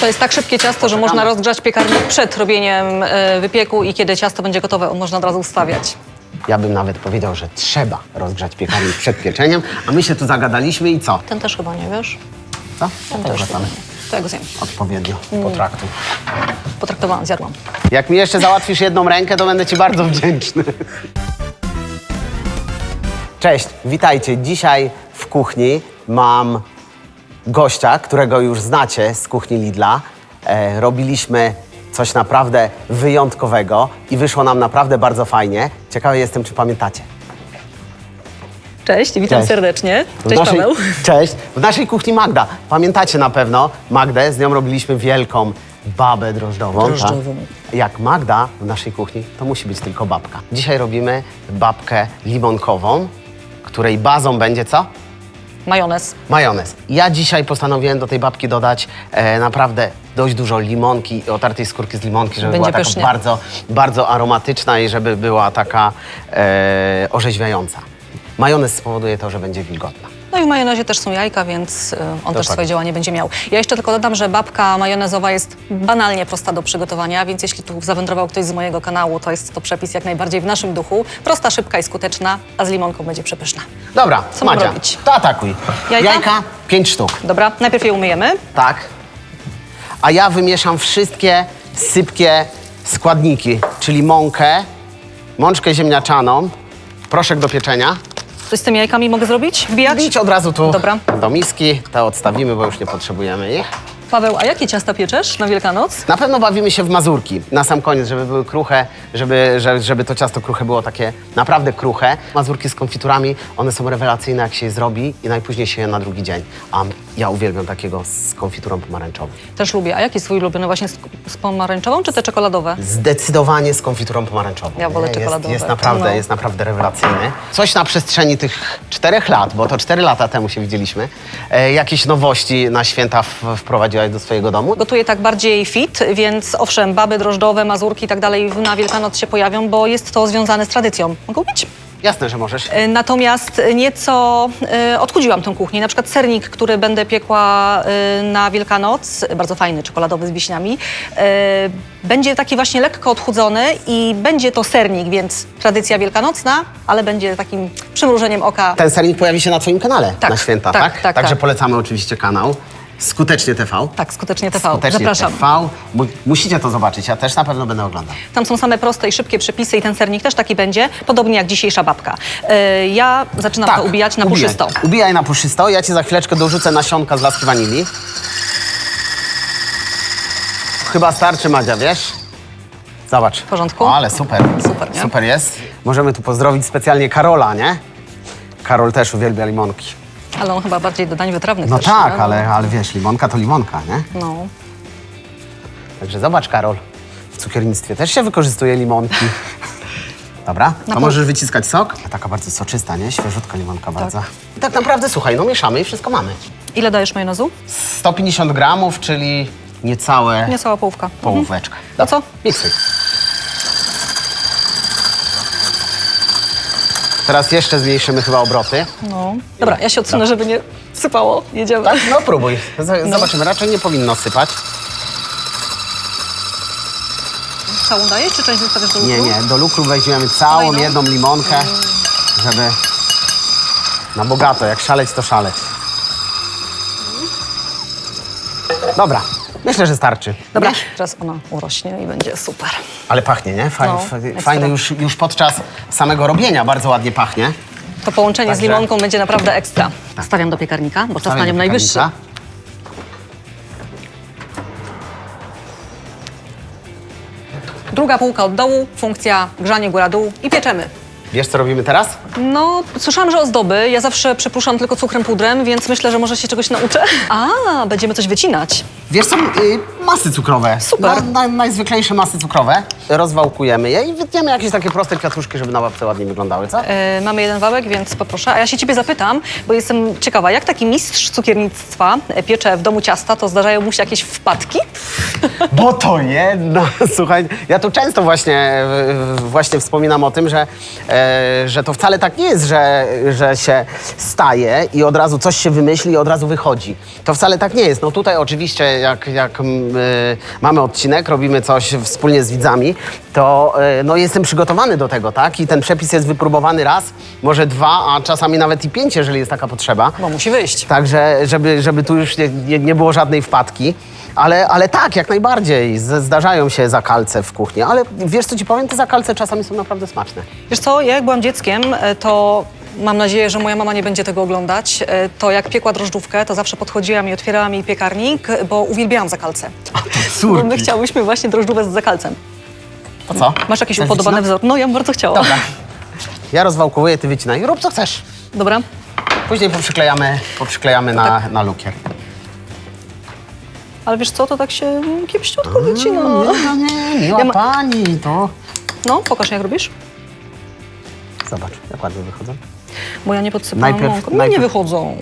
To jest tak szybkie ciasto, że można rozgrzać piekarnik przed robieniem e, wypieku i kiedy ciasto będzie gotowe, można od razu ustawiać. Ja bym nawet powiedział, że trzeba rozgrzać piekarnik przed pieczeniem, a my się tu zagadaliśmy i co? Ten też chyba nie, wiesz? Co? Ten też wracamy. nie. To ja go zjem. Odpowiednio, Mm. potraktuj. Potraktowałam, zjadłam. Jak mi jeszcze załatwisz jedną rękę, to będę ci bardzo wdzięczny. Cześć, witajcie. Dzisiaj w kuchni mam gościa, którego już znacie z kuchni Lidla. E, robiliśmy coś naprawdę wyjątkowego i wyszło nam naprawdę bardzo fajnie. Ciekawy jestem, czy pamiętacie. Cześć, witam Cześć. serdecznie. W Cześć naszej, Paweł. Cześć. W naszej kuchni Magda. Pamiętacie na pewno Magdę, z nią robiliśmy wielką babę drożdżową. Drożdżową. Tak? Jak Magda w naszej kuchni, to musi być tylko babka. Dzisiaj robimy babkę limonkową, której bazą będzie co? Majonez. Majonez. Ja dzisiaj postanowiłem do tej babki dodać e, naprawdę dość dużo limonki i otartej skórki z limonki, żeby Będzie była taka pysznie. bardzo, bardzo aromatyczna i żeby była taka e, orzeźwiająca. Majonez spowoduje to, że będzie wilgotna. No i w majonezie też są jajka, więc y, on też tak. swoje działanie będzie miał. Ja jeszcze tylko dodam, że babka majonezowa jest banalnie prosta do przygotowania, więc jeśli tu zawędrował ktoś z mojego kanału, to jest to przepis jak najbardziej w naszym duchu. Prosta, szybka i skuteczna, a z limonką będzie przepyszna. Dobra, Co mam Madzia, robić? to atakuj. Jajka? Jajka pięć sztuk. Dobra, najpierw je umyjemy. Tak. A ja wymieszam wszystkie sypkie składniki, czyli mąkę, mączkę ziemniaczaną, proszek do pieczenia. Coś z tymi jajkami mogę zrobić? Wbijać? Bić od razu tu Dobra. do miski, te odstawimy, bo już nie potrzebujemy ich. Paweł, a jakie ciasta pieczesz na Wielkanoc? Na pewno bawimy się w mazurki na sam koniec, żeby były kruche, żeby, że- żeby to ciasto kruche było takie naprawdę kruche. Mazurki z konfiturami, one są rewelacyjne, jak się je zrobi i najpóźniej się je na drugi dzień. A ja uwielbiam takiego z konfiturą pomarańczową. Też lubię. A jaki jest twój ulubiony właśnie z, z pomarańczową, czy te czekoladowe? Zdecydowanie z konfiturą pomarańczową. Ja wolę nie? czekoladowe. Jest, jest, naprawdę, No. jest naprawdę rewelacyjny. Coś na przestrzeni tych czterech lat, bo to cztery lata temu się widzieliśmy, e, jakieś nowości na święta w, wprowadziłaś do swojego domu? Gotuję tak bardziej fit, więc owszem, baby drożdżowe, mazurki i tak dalej na Wielkanoc się pojawią, bo jest to związane z tradycją. Mogą być? Jasne, że możesz. E, Natomiast nieco e, odchudziłam tą kuchnię. Na przykład sernik, który będę piekła e, na Wielkanoc, bardzo fajny, czekoladowy z wiśniami, e, będzie taki właśnie lekko odchudzony i będzie to sernik, więc tradycja wielkanocna, ale będzie takim przymrużeniem oka. Ten sernik pojawi się na Twoim kanale Tak, na święta, tak, tak? tak, Także tak. polecamy oczywiście kanał. Skutecznie TV. Tak, skutecznie TV. Skutecznie Zapraszam. TV. Mu- Musicie to zobaczyć, ja też na pewno będę oglądał. Tam są same proste i szybkie przepisy i ten sernik też taki będzie, podobnie jak dzisiejsza babka. E, Ja zaczynam to ubijać na ubijaj. puszysto. Ubijaj na puszysto. Ja Ci za chwileczkę dorzucę nasionka z laski wanilii. Chyba starczy, Madzia, wiesz? Zobacz. W porządku? O, ale super. Super, nie? Super jest. Możemy tu pozdrowić specjalnie Karola, nie? Karol też uwielbia limonki. Ale on chyba bardziej do dań wytrawnych No też, tak, nie? ale, ale wiesz, limonka to limonka, nie? No. Także zobacz, Karol, w cukiernictwie też się wykorzystuje limonki. Dobra, to możesz wyciskać sok. Taka bardzo soczysta, nie? Świeżutka limonka bardzo. I tak naprawdę, słuchaj, no mieszamy i wszystko mamy. Ile dajesz majonezu? 150 gramów, czyli niecałe Niecała połówka. połóweczka. To co? Miksuj. Teraz jeszcze zmniejszymy chyba obroty. No. Dobra, ja się odsunę, żeby nie sypało. Jedziemy. Tak? No próbuj. Z- Zobaczymy. Raczej nie powinno sypać. Całą dajesz, czy część zostawiasz do Nie, lukru? nie. Do lukru weźmiemy całą Fajną? jedną limonkę, żeby na bogato, jak szaleć, to szaleć. Dobra, myślę, że starczy. Dobra, teraz ona urośnie i będzie super. Ale pachnie, nie? Fajnie, No, fajnie, ekstra. fajnie już, już podczas samego robienia bardzo ładnie pachnie. To połączenie z Także- limonką będzie naprawdę ekstra. Stawiam do piekarnika, bo czas na nią najwyższy. piekarnika. Druga półka od dołu, funkcja grzanie góra-dół i pieczemy. Wiesz, co robimy teraz? No, słyszałam, że ozdoby. Ja zawsze przypuszczam tylko cukrem pudrem, więc myślę, że może się czegoś nauczę. A, będziemy coś wycinać. Wiesz co, y, masy cukrowe. Super. Na, na, najzwyklejsze masy cukrowe. Rozwałkujemy je i wytniemy jakieś takie proste kwiatuszki, żeby na babce ładnie wyglądały, co? E, mamy jeden wałek, więc poproszę. A ja się ciebie zapytam, bo jestem ciekawa, jak taki mistrz cukiernictwa e, piecze w domu ciasta, to zdarzają mu się jakieś wpadki? Bo to jedno. Słuchaj, ja tu często właśnie, właśnie wspominam o tym, że, e, że to wcale tak nie jest, że, że się staje i od razu coś się wymyśli i od razu wychodzi. To wcale tak nie jest. No tutaj oczywiście jak, jak mm, mamy odcinek, robimy coś wspólnie z widzami, to e, no, jestem przygotowany do tego, tak? I ten przepis jest wypróbowany raz, może dwa, a czasami nawet i pięć, jeżeli jest taka potrzeba. Bo musi wyjść. Także, żeby, żeby tu już nie, nie, było żadnej wpadki. Ale, ale tak, jak najbardziej. Zdarzają się zakalce w kuchni. Ale wiesz, co ci powiem? Te zakalce czasami są naprawdę smaczne. Wiesz co, ja jak byłam dzieckiem, e, to mam nadzieję, że moja mama nie będzie tego oglądać, e, to jak piekła drożdżówkę, to zawsze podchodziłam i otwierałam jej piekarnik, bo uwielbiałam zakalce. Bo my chciałyśmy właśnie drożdżówę z zakalcem. To co? Masz jakiś Chcesz upodobany wycinać? wzór? No, ja bym bardzo chciała. Dobra. Ja rozwałkowuję, ty wycinaj. Rób co chcesz. Dobra. Później poprzyklejamy, poprzyklejamy na, na lukier. Ale wiesz co, to tak się kiepściutko wycina. Nie, no nie, miła Ja ma- pani, to... No, pokaż jak robisz. Zobacz, jak ładnie wychodzą. Bo ja nie podsypałam Najpierw- mąką. No najpierw- nie wychodzą.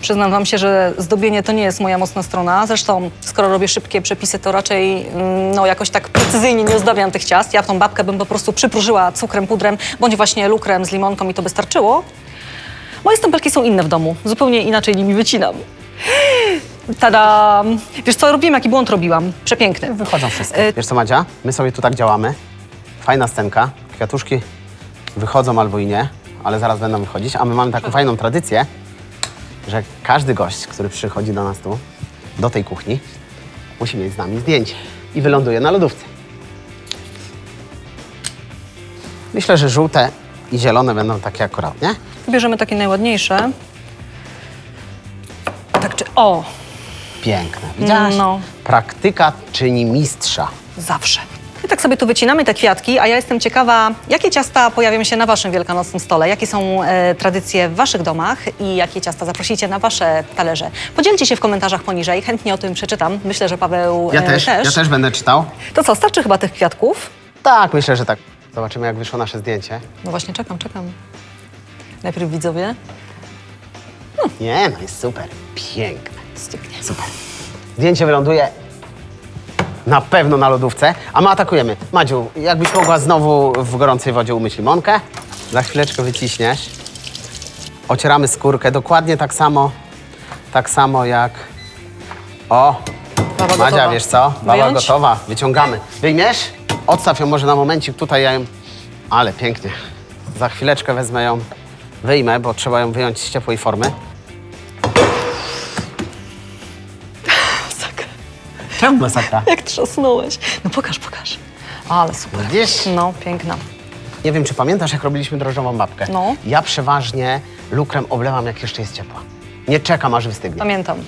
Przyznam wam się, że zdobienie to nie jest moja mocna strona. Zresztą, skoro robię szybkie przepisy, to raczej mm, no, jakoś tak precyzyjnie nie ozdabiam tych ciast. Ja w tą babkę bym po prostu przypróżyła cukrem, pudrem, bądź właśnie lukrem z limonką i to by starczyło. Moje stempelki są inne w domu. Zupełnie inaczej nimi wycinam. Tada! Wiesz co, robiłem, jaki błąd robiłam. Przepiękny. Wychodzą wszystkie. E, Wiesz co, Madzia? My sobie tu tak działamy. Fajna scenka. Kwiatuszki wychodzą albo i nie, ale zaraz będą wychodzić. A my mamy taką fajną tradycję, że każdy gość, który przychodzi do nas tu, do tej kuchni, musi mieć z nami zdjęcie i wyląduje na lodówce. Myślę, że żółte i zielone będą takie akurat, nie? Bierzemy takie najładniejsze. Tak czy... O! Piękne. Widziałaś? No. Praktyka czyni mistrza. Zawsze. Tak sobie tu wycinamy te kwiatki, a ja jestem ciekawa, jakie ciasta pojawią się na waszym wielkanocnym stole, jakie są e, tradycje w waszych domach i jakie ciasta zaprosicie na wasze talerze. Podzielcie się w komentarzach poniżej, chętnie o tym przeczytam. Myślę, że Paweł Ja e, też, ja też będę czytał. To co, starczy chyba tych kwiatków? Tak, myślę, że tak. Zobaczymy, jak wyszło nasze zdjęcie. No właśnie, czekam, czekam. Najpierw widzowie. Nie, no jest super. Piękne. Super. Zdjęcie wyląduje na pewno na lodówce, a my atakujemy. Madziu, jakbyś mogła znowu w gorącej wodzie umyć limonkę, za chwileczkę wyciśniesz. Ocieramy skórkę dokładnie tak samo, tak samo jak... O, Baba Madzia, gotowa. wiesz co? Baba Wyjąć? gotowa, wyciągamy. Wyjmiesz? Odstaw ją może na momencik, tutaj ja ją... Ale pięknie. Za chwileczkę wezmę ją, wyjmę, bo trzeba ją wyjąć z ciepłej formy. Masakra? Jak trzasnąłeś. No pokaż, pokaż. Ale super. Wiesz? No, piękna. Nie wiem, czy pamiętasz, jak robiliśmy drożdżową babkę? No. Ja przeważnie lukrem oblewam, jak jeszcze jest ciepła. Nie czekam, aż wystygnie. Pamiętam.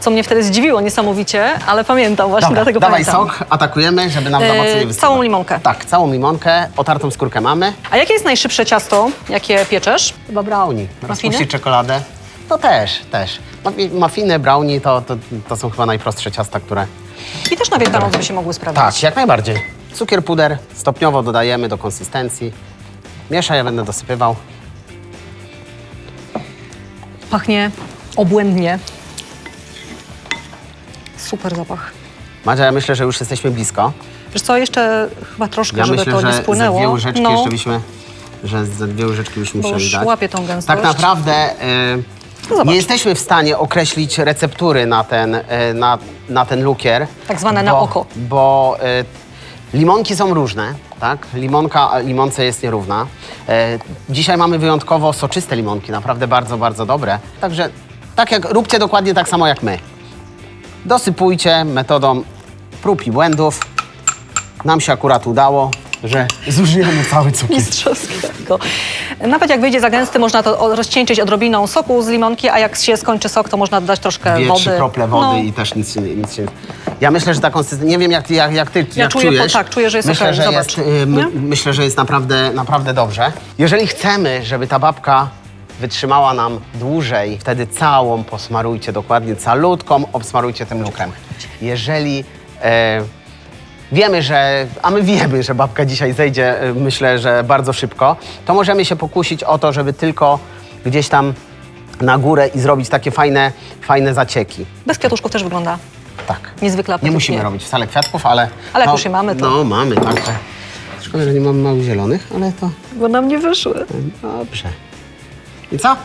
Co mnie wtedy zdziwiło niesamowicie, ale pamiętam właśnie, Dobra, dlatego dawaj pamiętam. sok, atakujemy, żeby nam za Yy, mocno nie wystygło. całą limonkę. Tak, całą limonkę, otartą skórkę mamy. A jakie jest najszybsze ciasto, jakie pieczesz? Chyba brownie. Rozpuścić czekoladę. To też, też. Muffi- Muffiny, brownie to, to, to są chyba najprostsze ciasta, które... I też na Wielkanoc by się mogły sprawdzić. Tak, jak najbardziej. Cukier, puder stopniowo dodajemy do konsystencji. Mieszaj, ja będę dosypywał. Pachnie obłędnie. Super zapach. Madzia, ja myślę, że już jesteśmy blisko. Wiesz co, jeszcze chyba troszkę, Ja żeby myślę, to że nie spłynęło. dwie łyżeczki no, jeszcze byśmy, że ze dwie łyżeczki Bo musieli już dać. łapie tą gęstość. Tak naprawdę y. nie jesteśmy w stanie określić receptury na ten, y, na, na ten lukier. Tak zwane na bo, oko. Bo y, limonki są różne, tak? Limonka limonce jest nierówna. Y, dzisiaj mamy wyjątkowo soczyste limonki, naprawdę bardzo, bardzo dobre. Także tak jak, róbcie dokładnie tak samo jak my. Dosypujcie metodą prób i błędów. Nam się akurat udało, że zużyjemy cały cukier. mistrzowskiego. Nawet jak wyjdzie za gęsty, można to rozcieńczyć odrobiną soku z limonki, a jak się skończy sok, to można dodać troszkę Dwie, wody. trzy krople wody No. i też nic, się- nic się... Ja myślę, że ta konsystencja... Nie wiem, jak, ty- jak, jak ty Ja jak czuję po- czujesz. tak, czuję, że jest myślę, okej, że zobacz. jest, y, my, Nie? Myślę, że jest naprawdę, naprawdę dobrze. Jeżeli chcemy, żeby ta babka wytrzymała nam dłużej, wtedy całą posmarujcie dokładnie, calutką obsmarujcie tym lukrem. Jeżeli E, wiemy, że, a my wiemy, że babka dzisiaj zejdzie, e, myślę, że bardzo szybko, to możemy się pokusić o to, żeby tylko gdzieś tam na górę i zrobić takie fajne, fajne zacieki. Bez kwiatuszków też wygląda Tak. niezwykle Nie apetycznie. musimy robić wcale kwiatków, ale... Ale jak już je mamy, to- No, mamy, także... Szkoda, że nie mamy małych zielonych, ale to Bo nam nie wyszły. dobrze. I co?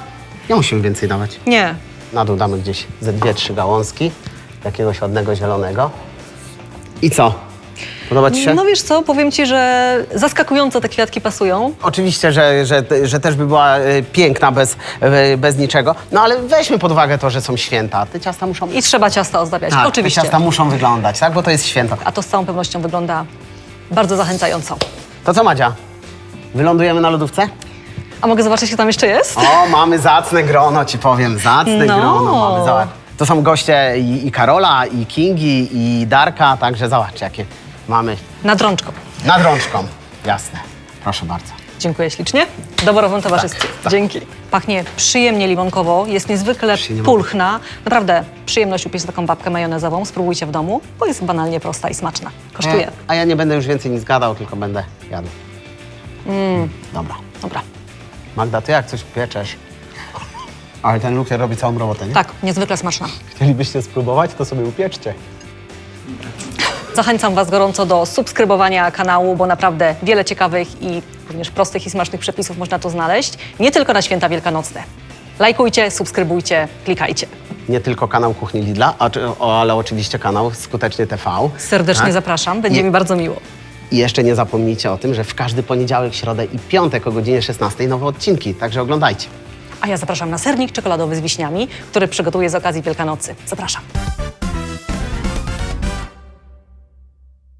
Nie musimy więcej dawać. Nie. Na dół damy gdzieś ze dwie, trzy gałązki jakiegoś ładnego zielonego. I co? Podoba Ci się? No wiesz co, powiem ci, że zaskakująco te kwiatki pasują. Oczywiście, że, że, że też by była e, piękna bez, e, bez niczego, no ale weźmy pod uwagę to, że są święta. Te ciasta muszą... I trzeba ciasta ozdabiać. tak, Oczywiście. te ciasta muszą wyglądać, tak? Bo to jest święto. A to z całą pewnością wygląda bardzo zachęcająco. To co, Madzia? Wylądujemy na lodówce? A mogę zobaczyć, co tam jeszcze jest? O, mamy zacne grono, ci powiem, zacne No. grono mamy, zobacz. To są goście i, i Karola, i Kingi, i Darka, także zobacz, jakie mamy Nad rączką. nad rączką. Jasne, proszę bardzo. Dziękuję ślicznie. W doborowym towarzystwie. tak. Dzięki. Pachnie przyjemnie limonkowo, jest niezwykle Przyjemnie. pulchna. Naprawdę przyjemność upieść taką babkę majonezową. Spróbujcie w domu, bo jest banalnie prosta i smaczna. Kosztuje. E, A ja nie będę już więcej nic gadał, tylko będę jadł. Mm. Dobra. Dobra. Magda, ty jak coś pieczesz? Ale ten lukier robi całą robotę, nie? Tak, niezwykle smaczna. Chcielibyście spróbować, to sobie upieczcie. Zachęcam Was gorąco do subskrybowania kanału, bo naprawdę wiele ciekawych i również prostych i smacznych przepisów można tu znaleźć. Nie tylko na święta wielkanocne. Lajkujcie, subskrybujcie, klikajcie. Nie tylko kanał Kuchni Lidla, a, czy- o, ale oczywiście kanał Skutecznie TV. Serdecznie tak? zapraszam, będzie Nie- mi bardzo miło. I jeszcze nie zapomnijcie o tym, że w każdy poniedziałek, środę i piątek o godzinie 16 nowe odcinki, także oglądajcie. A ja zapraszam na sernik czekoladowy z wiśniami, który przygotuję z okazji Wielkanocy. Zapraszam.